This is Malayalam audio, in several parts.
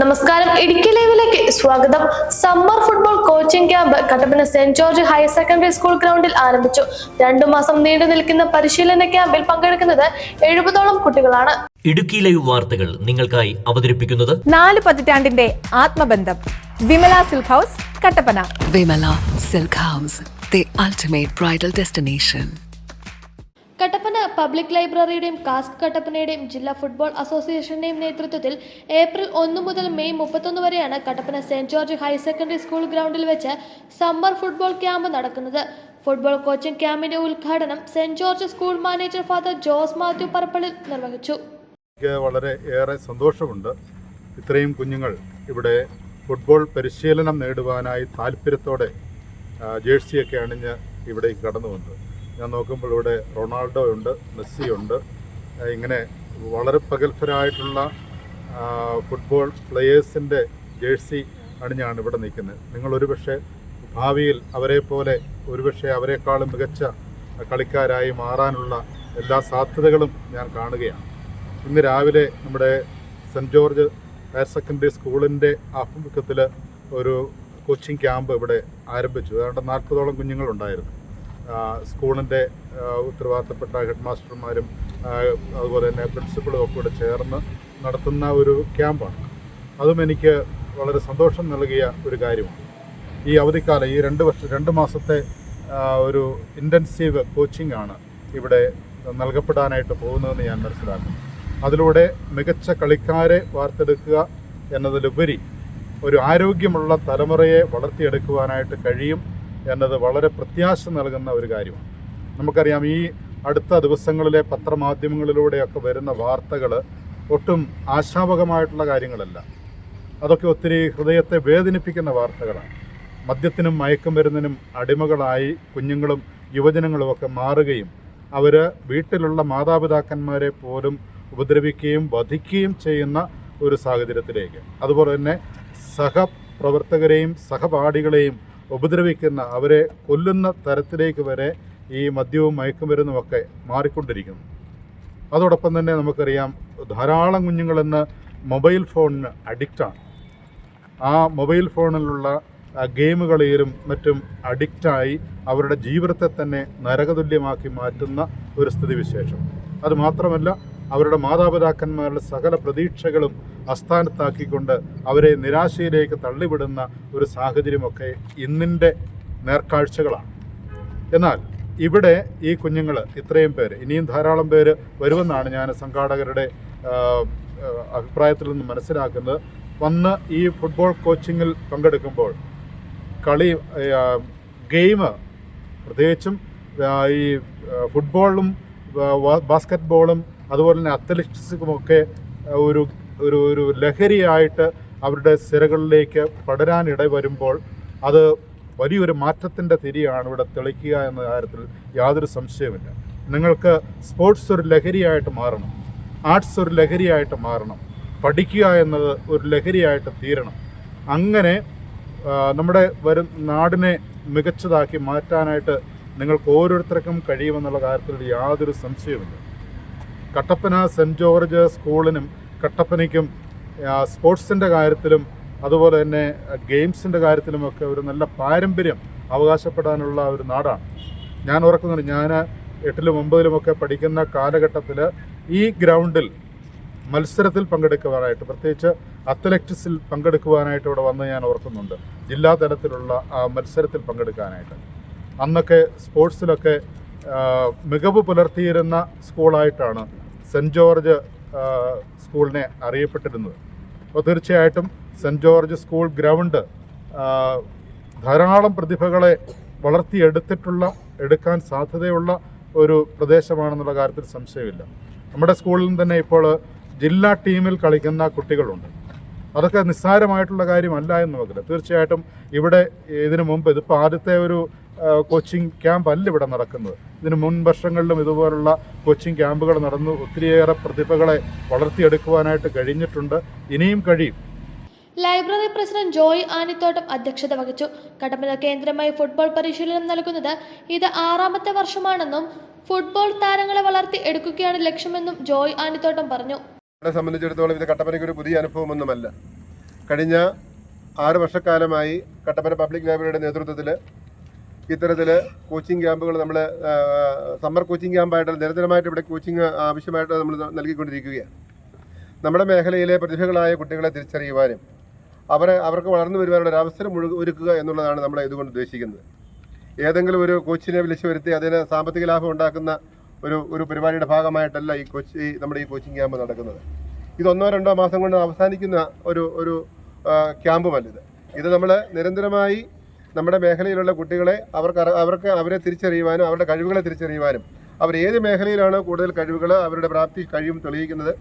നമസ്കാരം. ഇടുക്കി ലൈവിലേക്ക് സ്വാഗതം. Summer football coaching camp Kattappana Saint George higher secondary school ഗ്രൗണ്ടിൽ ആരംഭിച്ചു. രണ്ടു മാസം നീണ്ടു നിൽക്കുന്ന പരിശീലന ക്യാമ്പിൽ പങ്കെടുക്കുന്നത് എഴുപതോളം കുട്ടികളാണ്. ഇടുക്കി ലൈവ് വാർത്തകൾ നിങ്ങൾക്കായി അവതരിപ്പിക്കുന്നത് നാല് പതിറ്റാണ്ടിന്റെ ആത്മബന്ധം. Vimala silk house Kattappana. Vimala silk house the ultimate bridal destination. Public ലൈബ്രറിയുടെയും cask കട്ടപ്പനയുടെയും ജില്ലാ ഫുട്ബോൾ അസോസിയേഷന്റെയും നേതൃത്വത്തിൽ ഏപ്രിൽ ഒന്ന് മുതൽ മെയ് മുപ്പത്തൊന്ന് വരെയാണ് Kattappana Saint George higher secondary school ഗ്രൗണ്ടിൽ വെച്ച് സമ്മർ ഫുട്ബോൾ ക്യാമ്പ് നടക്കുന്നത്. ഫുട്ബോൾ കോച്ചിംഗ് ക്യാമ്പിന്റെ ഉദ്ഘാടനം Saint George school manager father Jose Mathew Parappally നിർവഹിച്ചു. വളരെ ഏറെ സന്തോഷമുണ്ട് ഇത്രയും കുഞ്ഞുങ്ങൾ ഇവിടെ ഫുട്ബോൾ പരിശീലനം നേടുവാനായി താല്പര്യത്തോടെ ജേഴ്സിയൊക്കെ അണിഞ്ഞ് ഇവിടേക്ക് കടന്നു വന്നത് ഞാൻ നോക്കുമ്പോൾ ഇവിടെ റൊണാൾഡോ ഉണ്ട് മെസ്സി ഉണ്ട്. ഇങ്ങനെ വളരെ പ്രഗത്ഭരായിട്ടുള്ള ഫുട്ബോൾ പ്ലെയേഴ്സിന്റെ ജേഴ്സി അണിഞ്ഞാണ് ഇവിടെ നിൽക്കുന്നത്. നിങ്ങൾ ഒരുപക്ഷെ ഭാവിയിൽ അവരെ പോലെ ഒരുപക്ഷെ അവരെക്കാളും മികച്ച കളിക്കാരായി മാറാനുള്ള എല്ലാ സാധ്യതകളും ഞാൻ കാണുകയാണ്. ഇന്ന് രാവിലെ നമ്മുടെ സെന്റ് ജോർജ് ഹയർ സെക്കൻഡറി സ്കൂളിന്റെ ആഭിമുഖ്യത്തിൽ ഒരു കോച്ചിങ് ക്യാമ്പ് ഇവിടെ ആരംഭിച്ചു. ഏതാണ്ട് നാൽപ്പതോളം കുഞ്ഞുങ്ങളുണ്ടായിരുന്നു. സ്കൂളിന്റെ ഉത്തരവാദിത്തപ്പെട്ട ഹെഡ് മാസ്റ്റർമാരും അതുപോലെ തന്നെ പ്രിൻസിപ്പളും ഒക്കെ കൂടെ ചേർന്ന് നടത്തുന്ന ഒരു ക്യാമ്പാണ്. അതും എനിക്ക് വളരെ സന്തോഷം നൽകിയ ഒരു കാര്യമാണ്. ഈ അവധിക്കാലം ഈ രണ്ട് വർഷം രണ്ട് മാസത്തെ ഒരു ഇന്റൻസീവ് കോച്ചിങ് ആണ് ഇവിടെ നൽകപ്പെടാനായിട്ട് പോകുന്നതെന്ന് ഞാൻ മനസ്സിലാക്കുന്നു. അതിലൂടെ മികച്ച കളിക്കാരെ വാർത്തെടുക്കുക എന്നതിലുപരി ഒരു ആരോഗ്യമുള്ള തലമുറയെ വളർത്തിയെടുക്കുവാനായിട്ട് കഴിയും. എന്നത് വളരെ പ്രത്യാശ നൽകുന്ന ഒരു കാര്യമാണ്. നമുക്കറിയാം ഈ അടുത്ത ദിവസങ്ങളിലെ പത്രമാധ്യമങ്ങളിലൂടെയൊക്കെ വരുന്ന വാർത്തകൾ ഒട്ടും ആശാവകമായിട്ടുള്ള കാര്യങ്ങളല്ല. അതൊക്കെ ഒത്തിരി ഹൃദയത്തെ വേദനിപ്പിക്കുന്ന വാർത്തകളാണ്. മദ്യത്തിനും മയക്കുമരുന്നിനും അടിമകളായി കുഞ്ഞുങ്ങളും യുവജനങ്ങളുമൊക്കെ മാറുകയും അവർ വീട്ടിലുള്ള മാതാപിതാക്കന്മാരെ പോലും ഉപദ്രവിക്കുകയും വധിക്കുകയും ചെയ്യുന്ന ഒരു സാഹചര്യത്തിലേക്ക്. അതുപോലെ തന്നെ സഹപ്രവർത്തകരെയും സഹപാഠികളെയും ഉപദ്രവിക്കുന്ന അവരെ കൊല്ലുന്ന തരത്തിലേക്ക് വരെ ഈ മദ്യവും മയക്കുമരുന്നുമൊക്കെ മാറിക്കൊണ്ടിരിക്കുന്നു. അതോടൊപ്പം തന്നെ നമുക്കറിയാം ധാരാളം കുഞ്ഞുങ്ങളെന്ന് മൊബൈൽ ഫോണിന് അഡിക്റ്റാണ് ആ മൊബൈൽ ഫോണിലുള്ള ഗെയിമുകളിലും മറ്റും അഡിക്റ്റായി അവരുടെ ജീവിതത്തെ തന്നെ നരകതുല്യമാക്കി മാറ്റുന്ന ഒരു സ്ഥിതിവിശേഷം. അതുമാത്രമല്ല അവരുടെ മാതാപിതാക്കന്മാരുടെ സകല പ്രതീക്ഷകളും അസ്ഥാനത്താക്കിക്കൊണ്ട് അവരെ നിരാശയിലേക്ക് തള്ളിവിടുന്ന ഒരു സാഹചര്യമൊക്കെ ഇന്നിന്റെ നേർക്കാഴ്ചകളാണ്. എന്നാൽ ഇവിടെ ഈ കുഞ്ഞുങ്ങൾ ഇത്രയും പേര് ഇനിയും ധാരാളം പേര് വരുമെന്നാണ് ഞാൻ സംഘാടകരുടെ അഭിപ്രായത്തിൽ നിന്ന് മനസ്സിലാക്കുന്നത്. വന്ന് ഈ ഫുട്ബോൾ കോച്ചിങ്ങിൽ പങ്കെടുക്കുമ്പോൾ കളി ഗെയിം പ്രത്യേകിച്ചും ഈ ഫുട്ബോളും ബാസ്ക്കറ്റ് ബോളും അതുപോലെ തന്നെ അത്ലറ്റിക്സുമൊക്കെ ഒരു ഒരു ഒരു ലഹരിയായിട്ട് അവരുടെ സിരകളിലേക്ക് പടരാനിട വരുമ്പോൾ അത് വലിയൊരു മാറ്റത്തിന്റെ തിരിയാണ് ഇവിടെ തെളിക്കുക എന്ന കാര്യത്തിൽ യാതൊരു സംശയമില്ല നിങ്ങൾക്ക് സ്പോർട്സ് ഒരു ലഹരിയായിട്ട് മാറണം. ആർട്സ് ഒരു ലഹരിയായിട്ട് മാറണം. പഠിക്കുക എന്നത് ഒരു ലഹരിയായിട്ട് തീരണം. അങ്ങനെ നമ്മുടെ വരും നാടിനെ മികച്ചതാക്കി മാറ്റാനായിട്ട് നിങ്ങൾക്ക് ഓരോരുത്തർക്കും കഴിയുമെന്നുള്ള കാര്യത്തിൽ യാതൊരു സംശയവുമില്ല. കട്ടപ്പന സെന്റ് ജോർജ് സ്കൂളിനും കട്ടപ്പനയ്ക്കും സ്പോർട്സിന്റെ കാര്യത്തിലും അതുപോലെ തന്നെ ഗെയിംസിന്റെ കാര്യത്തിലുമൊക്കെ ഒരു നല്ല പാരമ്പര്യം അവകാശപ്പെടാനുള്ള ഒരു നാടാണ്. ഞാൻ ഓർക്കുന്നുണ്ട് ഞാൻ എട്ടിലും ഒമ്പതിലുമൊക്കെ പഠിക്കുന്ന കാലഘട്ടത്തിൽ ഈ ഗ്രൗണ്ടിൽ മത്സരത്തിൽ പങ്കെടുക്കുവാനായിട്ട് പ്രത്യേകിച്ച് അത്ലറ്റിക്സിൽ പങ്കെടുക്കുവാനായിട്ട് ഇവിടെ വന്ന് ഞാൻ ഓർക്കുന്നുണ്ട്. ജില്ലാ തലത്തിലുള്ള ആ മത്സരത്തിൽ പങ്കെടുക്കാനായിട്ട്. അന്നൊക്കെ സ്പോർട്സിലൊക്കെ മികവ് പുലർത്തിയിരുന്ന സ്കൂളായിട്ടാണ് സെന്റ് ജോർജ് സ്കൂളിനെ അറിയപ്പെട്ടിരുന്നത്. അപ്പോൾ തീർച്ചയായിട്ടും സെന്റ് ജോർജ് സ്കൂൾ ഗ്രൗണ്ട് ധാരാളം പ്രതിഭകളെ വളർത്തിയെടുത്തിട്ടുള്ള എടുക്കാൻ സാധ്യതയുള്ള ഒരു പ്രദേശമാണെന്നുള്ള കാര്യത്തിൽ സംശയമില്ല. നമ്മുടെ സ്കൂളിൽ തന്നെ ഇപ്പോൾ ജില്ലാ ടീമിൽ കളിക്കുന്ന കുട്ടികളുണ്ട്. അതൊക്കെ നിസ്സാരമായിട്ടുള്ള കാര്യമല്ല എന്ന് നോക്കില്ല തീർച്ചയായിട്ടും ഇവിടെ ഇതിനു മുമ്പ് ഇതിപ്പോൾ ആദ്യത്തെ ഒരു കോച്ചിങ് ക്യാമ്പ് അല്ല ഇവിടെ നടക്കുന്നത്. ഇതിന് മുൻ വർഷങ്ങളിലും ഇതുപോലുള്ള കോച്ചിങ് ക്യാമ്പുകൾ നടന്നു. ഒത്തിരിയേറെ പ്രതിഭകളെ വളർത്തിയെടുക്കുവാനായിട്ട് കഴിഞ്ഞിട്ടുണ്ട്. ഇനിയും കഴിയും. ലൈബ്രറി പ്രസിഡന്റ് ജോയ് ആനിത്തോട്ടം അധ്യക്ഷത വഹിച്ചു. കട്ടപ്പന കേന്ദ്രമായി ഫുട്ബോൾ പരിശീലനം നൽകുന്നത് ഇത് ആറാമത്തെ വർഷമാണെന്നും ഫുട്ബോൾ താരങ്ങളെ വളർത്തി എടുക്കുകയാണ് ലക്ഷ്യമെന്നും ജോയ് ആനിത്തോട്ടം പറഞ്ഞു. നമ്മളെ സംബന്ധിച്ചിടത്തോളം ഇത് കട്ടപ്പനയ്ക്ക് ഒരു പുതിയ അനുഭവമൊന്നുമല്ല. കഴിഞ്ഞ ആറ് വർഷക്കാലമായി കട്ടപ്പന പബ്ലിക് ലൈബ്രറിയുടെ നേതൃത്വത്തിൽ ഇത്തരത്തിൽ കോച്ചിങ് ക്യാമ്പുകൾ നമ്മൾ സമ്മർ കോച്ചിങ് ക്യാമ്പായിട്ട് നിരന്തരമായിട്ട് ഇവിടെ കോച്ചിങ് ആവശ്യമായിട്ട് നമ്മൾ നൽകിക്കൊണ്ടിരിക്കുകയാണ്. നമ്മുടെ മേഖലയിലെ പ്രതിഭകളായ കുട്ടികളെ തിരിച്ചറിയുവാനും അവരെ അവർക്ക് വളർന്നു വരുവാനുള്ള ഒരു അവസരം ഒരുക്കുക എന്നുള്ളതാണ് നമ്മൾ ഇതുകൊണ്ട് ഉദ്ദേശിക്കുന്നത്. ഏതെങ്കിലും ഒരു കോച്ചിനെ വിളിച്ചു വരുത്തി അതിന് സാമ്പത്തിക ലാഭം ഉണ്ടാക്കുന്ന ഒരു ഒരു പരിപാടിയുടെ ഭാഗമായിട്ടല്ല ഈ കോച്ച് നമ്മുടെ ഈ കോച്ചിങ് ക്യാമ്പ് നടക്കുന്നത്. ഇതൊന്നോ രണ്ടോ മാസം കൊണ്ട് അവസാനിക്കുന്ന ഒരു ഒരു ക്യാമ്പുമല്ലിത് ക്യാമ്പുമല്ല ഇത് ഇത് നമ്മൾ നിരന്തരമായി നമ്മുടെ മേഖലയിലുള്ള കുട്ടികളെ അവർക്ക് അവർക്ക് അവരെ തിരിച്ചറിയുവാനും അവരുടെ കഴിവുകളെ തിരിച്ചറിയുവാനും അവർ ഏത് മേഖലയിലാണ് കൂടുതൽ കഴിവുകൾ അവരുടെ പ്രാപ്തി കഴിവും തെളിയിക്കുന്നത്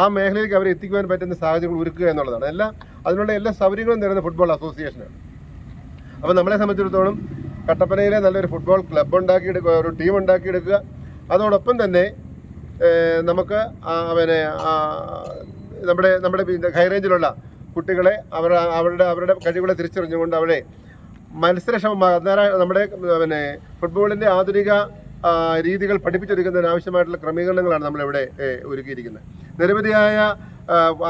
ആ മേഖലയിലേക്ക് അവരെ എത്തിക്കുവാൻ പറ്റുന്ന സാഹചര്യങ്ങൾ ഒരുക്കുക എന്നുള്ളതാണ്. എല്ലാ അതിനുള്ള എല്ലാ സൗകര്യങ്ങളും തരുന്ന ഫുട്ബോൾ അസോസിയേഷനാണ് അപ്പോൾ നമ്മളെ സംബന്ധിച്ചിടത്തോളം കട്ടപ്പനയിലെ നല്ലൊരു ഫുട്ബോൾ ക്ലബ്ബ് ഉണ്ടാക്കിയെടുക്കുക ഒരു ടീം ഉണ്ടാക്കിയെടുക്കുക. അതോടൊപ്പം തന്നെ നമുക്ക് പിന്നെ നമ്മുടെ നമ്മുടെ ഹൈറേഞ്ചിലുള്ള കുട്ടികളെ അവർ അവരുടെ അവരുടെ കഴിവുകളെ തിരിച്ചറിഞ്ഞുകൊണ്ട് അവരെ മത്സരക്ഷമമാകുക അന്നേരം നമ്മുടെ പിന്നെ ഫുട്ബോളിന്റെ ആധുനിക രീതികൾ പഠിപ്പിച്ചെടുക്കുന്നതിന് ആവശ്യമായിട്ടുള്ള ക്രമീകരണങ്ങളാണ് നമ്മളിവിടെ ഒരുക്കിയിരിക്കുന്നത്. നിരവധിയായ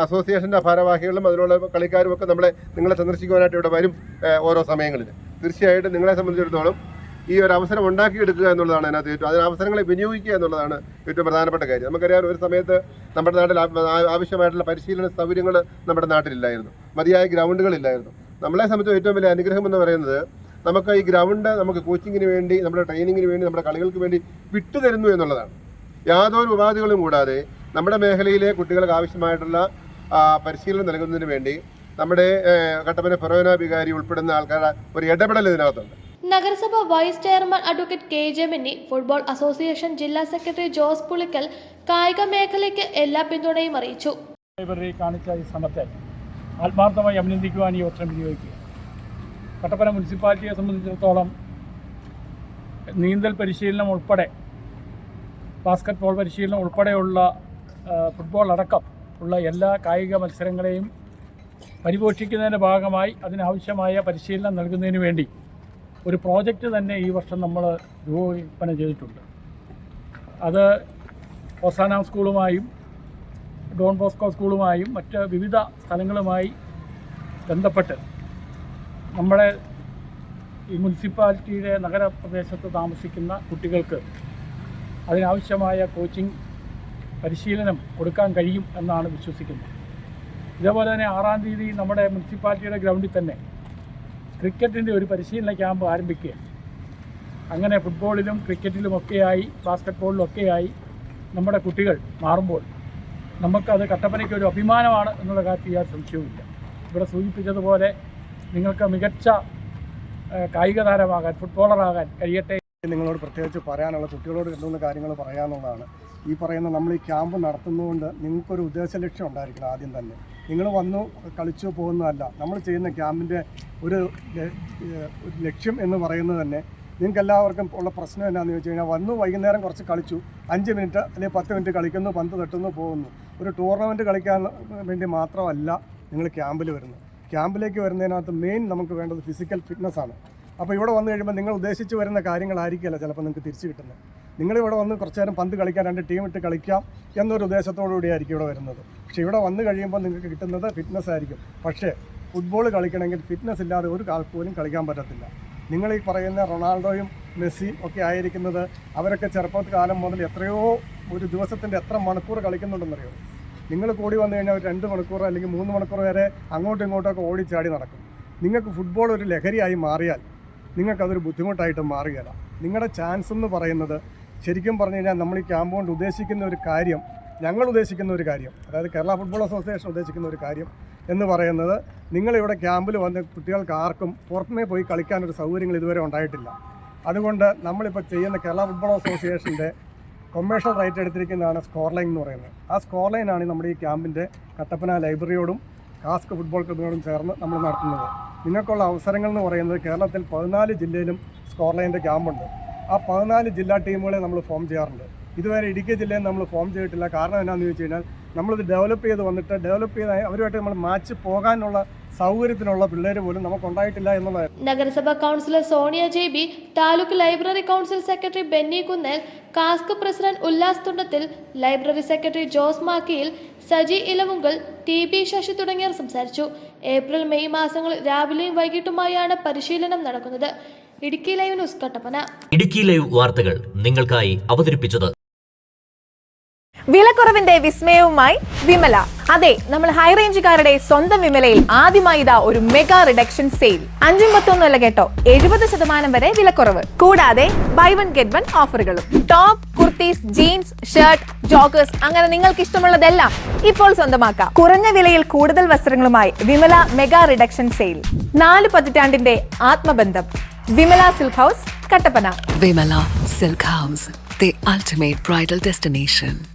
അസോസിയേഷന്റെ ഭാരവാഹികളും അതിനുള്ള കളിക്കാരും ഒക്കെ നമ്മളെ നിങ്ങളെ സന്ദർശിക്കുവാനായിട്ട് ഇവിടെ വരും ഓരോ സമയങ്ങളിൽ. തീർച്ചയായിട്ടും നിങ്ങളെ സംബന്ധിച്ചിടത്തോളം ഈ ഒരു അവസരം ഉണ്ടാക്കിയെടുക്കുക എന്നുള്ളതാണ് അതിനകത്ത് ഏറ്റവും അതിന് അവസരങ്ങളെ വിനിയോഗിക്കുക എന്നുള്ളതാണ് ഏറ്റവും പ്രധാനപ്പെട്ട കാര്യം. നമുക്കറിയാം ഒരു സമയത്ത് നമ്മുടെ നാട്ടിൽ ആവശ്യമായിട്ടുള്ള പരിശീലന സൗകര്യങ്ങൾ നമ്മുടെ നാട്ടിലില്ലായിരുന്നു. മതിയായ ഗ്രൗണ്ടുകളില്ലായിരുന്നു. നമ്മളെ സംബന്ധിച്ച് ഏറ്റവും വലിയ അനുഗ്രഹം എന്ന് പറയുന്നത് നമുക്ക് ഈ ഗ്രൗണ്ട് നമുക്ക് കോച്ചിങ്ങിന് വേണ്ടി നമ്മുടെ ട്രെയിനിങ്ങിന് വേണ്ടി നമ്മുടെ കളികൾക്ക് വേണ്ടി വിട്ടുതരുന്നു എന്നുള്ളതാണ്. യാതൊരു ഉപാധികളും കൂടാതെ നമ്മുടെ മേഖലയിലെ കുട്ടികൾക്ക് ആവശ്യമായിട്ടുള്ള പരിശീലനം നൽകുന്നതിന് വേണ്ടി നമ്മുടെ കട്ടപ്പന ഫെറോന വികാരി ഉൾപ്പെടുന്ന ആൾക്കാരുടെ ഒരു ഇടപെടൽ ഇതിനകത്തുണ്ട്. നഗരസഭ vice chairman advocate K J Minni football association ജില്ലാ സെക്രട്ടറി ജോസ് പുളിക്കൽ കായിക മേഖലയ്ക്ക് എല്ലാ പിന്തുണയും അറിയിച്ചു. കാണിച്ച ഈ ശ്രമത്തെ ആത്മാർത്ഥമായി അഭിനന്ദിക്കുവാൻ ഈ അവസരം വിനിയോഗിക്കുക. കട്ടപ്പന മുനിസിപ്പാലിറ്റിയെ സംബന്ധിച്ചിടത്തോളം നീന്തൽ പരിശീലനം ഉൾപ്പെടെ ബാസ്ക്കറ്റ് ബോൾ പരിശീലനം ഉൾപ്പെടെയുള്ള ഫുട്ബോൾ അടക്കം ഉള്ള എല്ലാ കായിക മത്സരങ്ങളെയും പരിപോഷിക്കുന്നതിന്റെ ഭാഗമായി അതിനാവശ്യമായ പരിശീലനം നൽകുന്നതിന് വേണ്ടി ഒരു പ്രോജക്റ്റ് തന്നെ ഈ വർഷം നമ്മൾ രൂപകൽപ്പന ചെയ്തിട്ടുണ്ട്. അത് ഓസാനാം സ്കൂളുമായും ഡോൺ ബോസ്കോ സ്കൂളുമായും മറ്റ് വിവിധ സ്ഥലങ്ങളുമായി ബന്ധപ്പെട്ട് നമ്മുടെ ഈ മുനിസിപ്പാലിറ്റിയുടെ നഗരപ്രദേശത്ത് താമസിക്കുന്ന കുട്ടികൾക്ക് അതിനാവശ്യമായ കോച്ചിങ് പരിശീലനം കൊടുക്കാൻ കഴിയും എന്നാണ് വിശ്വസിക്കുന്നത്. ഇതേപോലെ തന്നെ ആറാം തീയതി നമ്മുടെ മുനിസിപ്പാലിറ്റിയുടെ ഗ്രൗണ്ടിൽ തന്നെ ക്രിക്കറ്റിന്റെ ഒരു പരിശീലന ക്യാമ്പ് ആരംഭിക്കുക അങ്ങനെ ഫുട്ബോളിലും ക്രിക്കറ്റിലുമൊക്കെയായി ബാസ്ക്കറ്റ് ബോളിലൊക്കെയായി നമ്മുടെ കുട്ടികൾ മാറുമ്പോൾ നമുക്കത് കട്ടപ്പനയ്ക്ക് ഒരു അഭിമാനമാണ് എന്നുള്ള കാര്യത്തിൽ യാതൊരു സംശയവുമില്ല. ഇവിടെ സൂചിപ്പിച്ചതുപോലെ നിങ്ങൾക്ക് മികച്ച കായിക താരമാകാൻ ഫുട്ബോളറാകാൻ കഴിയട്ടെ. നിങ്ങളോട് പ്രത്യേകിച്ച് പറയാനുള്ള കുട്ടികളോട് മൂന്ന് കാര്യങ്ങൾ പറയാനുള്ളതാണ് ഈ പറയുന്ന നമ്മൾ ഈ ക്യാമ്പ് നടത്തുന്നതുകൊണ്ട് നിങ്ങൾക്കൊരു ഉദ്ദേശ ലക്ഷ്യം ഉണ്ടായിരിക്കണം ആദ്യം തന്നെ. നിങ്ങൾ വന്നു കളിച്ചു പോകുന്നതല്ല. നമ്മൾ ചെയ്യുന്ന ക്യാമ്പിന്റെ ഒരു ലക്ഷ്യം എന്ന് പറയുന്നത് തന്നെ നിങ്ങൾക്ക് എല്ലാവർക്കും ഉള്ള പ്രശ്നം എന്നാന്ന് ചോദിച്ചു കഴിഞ്ഞാൽ വന്നു വൈകുന്നേരം കുറച്ച് കളിച്ചു. അഞ്ച് മിനിറ്റ് അല്ലെങ്കിൽ പത്ത് മിനിറ്റ് കളിക്കുന്നു പന്ത് തട്ടുന്നു പോകുന്നു. ഒരു ടൂർണമെന്റ് കളിക്കാൻ വേണ്ടി മാത്രമല്ല നിങ്ങൾ ക്യാമ്പിൽ വരുന്നത്. ക്യാമ്പിലേക്ക് വരുന്നതിനകത്ത് മെയിൻ നമുക്ക് വേണ്ടത് ഫിസിക്കൽ ഫിറ്റ്നസ് ആണ്. അപ്പോൾ ഇവിടെ വന്നു കഴിയുമ്പോൾ നിങ്ങൾ ഉദ്ദേശിച്ച് വരുന്ന കാര്യങ്ങളായിരിക്കില്ല ചിലപ്പോൾ നിങ്ങൾക്ക് തിരിച്ചു കിട്ടുന്നത്. നിങ്ങളിവിടെ വന്ന് കുറച്ച് നേരം പന്ത് കളിക്കാൻ രണ്ട് ടീം ഇട്ട് കളിക്കാം എന്നൊരു ഉദ്ദേശത്തോടു കൂടിയായിരിക്കും ഇവിടെ വരുന്നത്. പക്ഷേ ഇവിടെ വന്നു കഴിയുമ്പോൾ നിങ്ങൾക്ക് കിട്ടുന്നത് ഫിറ്റ്നസ് ആയിരിക്കും. പക്ഷേ ഫുട്ബോൾ കളിക്കണമെങ്കിൽ ഫിറ്റ്നസ് ഇല്ലാതെ ഒരു കാൽ പോലും കളിക്കാൻ പറ്റത്തില്ല. നിങ്ങൾ ഈ പറയുന്ന റൊണാൾഡോയും മെസ്സിയും ഒക്കെ ആയിരിക്കുന്നത് അവരൊക്കെ ചെറുപ്പകാലം മുതൽ എത്രയോ ഒരു ദിവസത്തിന്റെ എത്ര മണിക്കൂർ കളിക്കുന്നുണ്ടെന്നറിയോ? നിങ്ങൾ കൂടി വന്നു കഴിഞ്ഞാൽ ഒരു രണ്ട് മണിക്കൂർ അല്ലെങ്കിൽ മൂന്ന് മണിക്കൂർ വരെ അങ്ങോട്ടും ഇങ്ങോട്ടൊക്കെ ഓടിച്ചാടി നടക്കും. നിങ്ങൾക്ക് ഫുട്ബോൾ ഒരു ലഹരിയായി മാറിയാൽ നിങ്ങൾക്കതൊരു ബുദ്ധിമുട്ടായിട്ട് മാറുകയില്ല നിങ്ങളുടെ ചാൻസ് എന്ന് പറയുന്നത് ശരിക്കും പറഞ്ഞു കഴിഞ്ഞാൽ നമ്മൾ ഈ ക്യാമ്പ് കൊണ്ട് ഉദ്ദേശിക്കുന്ന ഒരു കാര്യം ഞങ്ങൾ ഉദ്ദേശിക്കുന്ന ഒരു കാര്യം അതായത് കേരള ഫുട്ബോൾ അസോസിയേഷൻ ഉദ്ദേശിക്കുന്ന ഒരു കാര്യം എന്ന് പറയുന്നത് നിങ്ങളിവിടെ ക്യാമ്പിൽ വന്ന് കുട്ടികൾക്ക് ആർക്കും പുറമേ പോയി കളിക്കാനൊരു സൗകര്യങ്ങൾ ഇതുവരെ ഉണ്ടായിട്ടില്ല. അതുകൊണ്ട് നമ്മളിപ്പോൾ ചെയ്യുന്ന കേരള ഫുട്ബോൾ അസോസിയേഷന്റെ കൊമേഴ്ഷ്യൽ റൈറ്റ് എടുത്തിരിക്കുന്നതാണ് സ്കോർ ലൈൻ എന്ന് പറയുന്നത്. ആ സ്കോർ ലൈനാണ് നമ്മുടെ ഈ ക്യാമ്പിന്റെ കട്ടപ്പന ലൈബ്രറിയോടും കാസ്ക് ഫുട്ബോൾ ക്ലബിനോടും ചേർന്ന് നമ്മൾ നടത്തുന്നത്. നിങ്ങൾക്കുള്ള അവസരങ്ങൾ എന്ന് പറയുന്നത് കേരളത്തിൽ പതിനാല് ജില്ലയിലും സ്കോർ ലൈന്റെ ക്യാമ്പുണ്ട്. ആ പതിനാല് ജില്ലാ ടീമുകളെ നമ്മൾ ഫോം ചെയ്യാറുണ്ട്. ഇതുവരെ ഇടുക്കി ജില്ലയിൽ നമ്മൾ ഫോം ചെയ്തിട്ടില്ല. കാരണം എന്നാന്ന് ചോദിച്ചു കഴിഞ്ഞാൽ നമ്മളിത് ഡെവലപ്പ് ചെയ്ത് വന്നിട്ട് ഡെവലപ്പ് ചെയ്ത് അവരുമായിട്ട് നമ്മൾ മാച്ച് പോകാനുള്ള സൗകര്യത്തിനുള്ള പിള്ളേർ പോലും നമുക്ക് ഉണ്ടായിട്ടില്ല എന്നുള്ളതാണ് നഗരസഭാ councillor Sonia J B taluk library council secretary Benny Kunnel CASK president Ullas Thundathil library secretary Jose Makkiyil Saji Elavunkal T B Sasi തുടങ്ങിയവർ സംസാരിച്ചു. ഏപ്രിൽ മെയ് മാസങ്ങളിൽ രാവിലെയും വൈകിട്ടുമായാണ് പരിശീലനം നടക്കുന്നത്. Idukki live news Kattappana. Idukki live വാർത്തകൾ നിങ്ങൾക്കായി അവതരിപ്പിച്ചത് വിലക്കുറവിന്റെ വിസ്മയവുമായി വിമല. അതെ നമ്മൾ ഹൈ റേഞ്ചുകാരുടെ സ്വന്തം വിമലയിൽ ആദ്യമായി ഇതാ ഒരു മെഗാ റിഡക്ഷൻ സെയിൽ അഞ്ചും പത്തൊന്നുമല്ല കേട്ടോ എഴുപത് ശതമാനം വരെ വിലക്കുറവ്. കൂടാതെ ബൈ വൺ ഗെറ്റ് വൺ ഓഫറുകളും top kurtis jeans shirt joggers അങ്ങനെ നിങ്ങൾക്ക് ഇഷ്ടമുള്ളതെല്ലാം ഇപ്പോൾ സ്വന്തമാക്കാം. കുറഞ്ഞ വിലയിൽ കൂടുതൽ വസ്ത്രങ്ങളുമായി വിമല മെഗാ റിഡക്ഷൻ സെയിൽ നാല് പതിറ്റാണ്ടിന്റെ ആത്മബന്ധം. Vimala silk house Kattappana. Vimala silk house the ultimate bridal destination.